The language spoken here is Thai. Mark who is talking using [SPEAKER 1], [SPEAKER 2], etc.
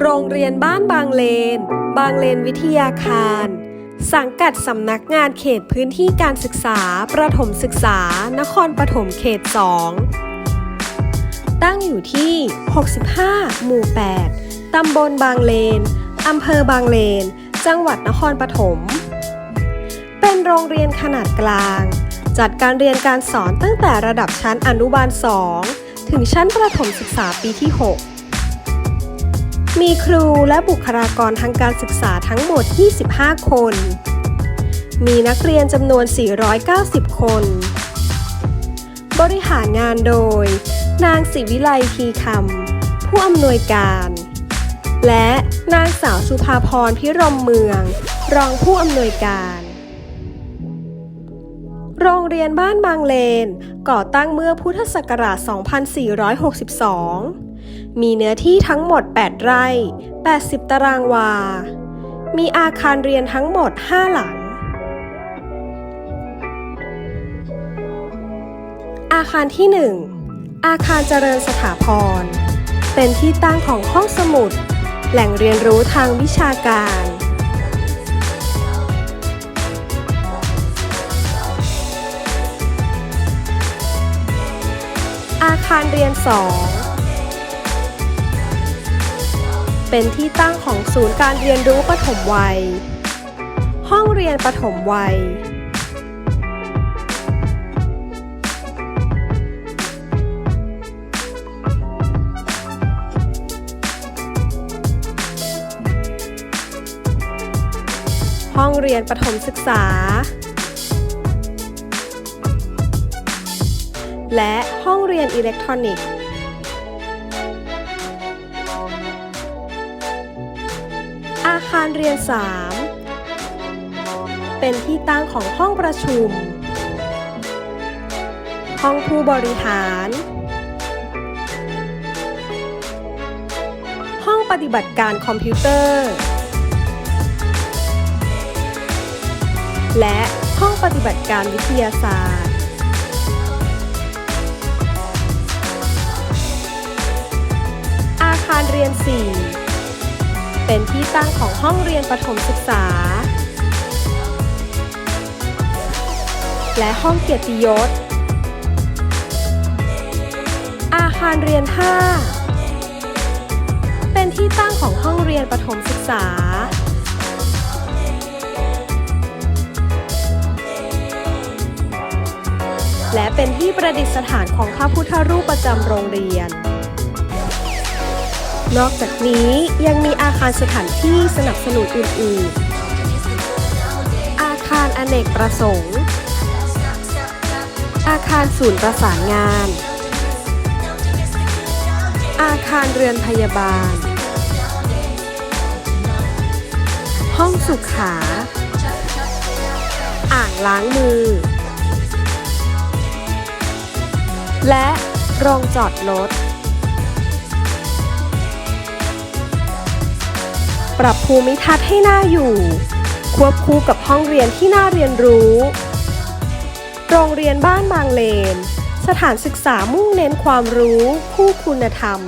[SPEAKER 1] โรงเรียนบ้านบางเลน บางเลนวิทยาคาร สังกัดสำนักงานเขตพื้นที่การศึกษา ประถมศึกษา นครปฐมเขต 2 ตั้งอยู่ที่ 65 หมู่ 8 ตำบลบางเลน อำเภอบางเลน จังหวัดนครปฐม เป็นโรงเรียนขนาดกลาง จัดการเรียนการสอนตั้งแต่ระดับชั้นอนุบาล 2 ถึงชั้นประถมศึกษาปีที่ 6 มีครูและบุคลากรทางการศึกษาทั้งหมด 25 คน มีนักเรียนจำนวน 490 คน บริหารงานโดย นางศิวิไลทีคำผู้อำนวยการ และนางสาวสุภาพรพิรมเมือง รองผู้อำนวยการ โรงเรียนบ้านบางเลน ก่อตั้งเมื่อพุทธศักราช 2462 มีเนื้อที่ทั้งหมด 8 ไร่ 80 ตารางวา มีอาคารเรียนทั้งหมด 5 หลัง อาคารที่ 1 อาคารเจริญสถาพร เป็นที่ตั้งของห้องสมุด แหล่งเรียนรู้ทางวิชาการ อาคารเรียน 2 เป็นที่ตั้งของศูนย์การเรียนรู้ปฐมวัย ห้องเรียนปฐมวัย ห้องเรียนประถมศึกษา และห้องเรียนอิเล็กทรอนิกส์ารเรียน 3 เป็นที่ตั้งของห้องประชุม ห้องผู้บริหาร ห้องปฏิบัติการคอมพิวเตอร์ และห้องปฏิบัติการวิทยาศาสตร์อาคารเรียน 4 เป็นที่ตั้งของห้องเรียนประถมศึกษา และห้องเกียรติยศ อาคารเรียน 5 เป็นที่ตั้งของห้องเรียนประถมศึกษาและเป็นที่ประดิษฐานของพระพุทธรูปประจำโรงเรียน นอกจากนี้ยังมีอาคารสถานที่สนับสนุนอื่นๆ อาคารอเนกประสงค์ อาคารศูนย์ประสานงาน อาคารเรือนพยาบาล ห้องสุขา อ่างล้างมือ และโรงจอดรถ ปรับภูมิทัศน์ให้น่าอยู่ ควบคู่กับห้องเรียนที่น่าเรียนรู้ โรงเรียนบ้านบางเลน สถานศึกษามุ่งเน้นความรู้ คู่คุณธรรม